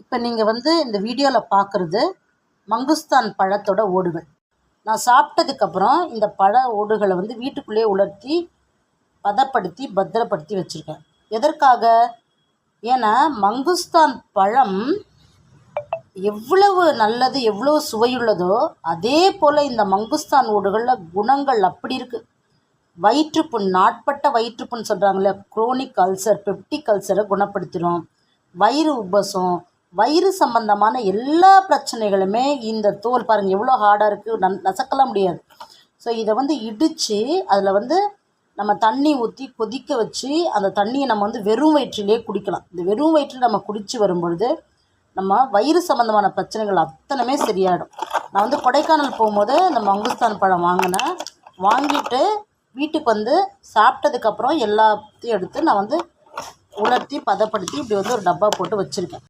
இப்போ நீங்கள் வந்து இந்த வீடியோவில் பார்க்குறது மங்குஸ்தான் பழத்தோட ஓடுகள். நான் சாப்பிட்டதுக்கப்புறம் இந்த பழ ஓடுகளை வந்து வீட்டுக்குள்ளேயே உலர்த்தி பதப்படுத்தி பத்திரப்படுத்தி வச்சுருக்கேன். எதற்காக? ஏன்னா மங்குஸ்தான் பழம் எவ்வளவு நல்லது எவ்வளோ சுவையுள்ளதோ அதே போல் இந்த மங்குஸ்தான் ஓடுகளில் குணங்கள் அப்படி இருக்குது வயிற்றுப்புண் நாட்பட்ட வயிற்றுப்புண் சொல்கிறாங்களே குரோனிக் அல்சர் பெப்டிக் அல்சரை குணப்படுத்திடும் வயிறு உபசம் வயிறு சம்பந்தமான எல்லா பிரச்சனைகளுமே இந்த தோல் பாருங்கள் எவ்வளோ ஹார்டாக இருக்குது நன் நசக்கலாம் முடியாது. ஸோ இதை வந்து இடித்து அதில் வந்து நம்ம தண்ணி ஊற்றி கொதிக்க வச்சு அந்த தண்ணியை நம்ம வந்து வெறும் வயிற்றிலே குடிக்கலாம். இந்த வெறும் வயிற்றில் நம்ம குடித்து வரும்பொழுது நம்ம வயிறு சம்மந்தமான பிரச்சனைகள் அத்தனையுமே சரியாயிடும். நான் வந்து கொடைக்கானல் போகும்போது இந்த மங்குஸ்தான் பழம் வாங்கினேன். வாங்கிட்டு வீட்டுக்கு வந்து சாப்பிட்டதுக்கப்புறம் எல்லாத்தையும் எடுத்து நான் வந்து உலர்த்தி பதப்படுத்தி இப்படி வந்து ஒரு டப்பா போட்டு வச்சுருக்கேன்.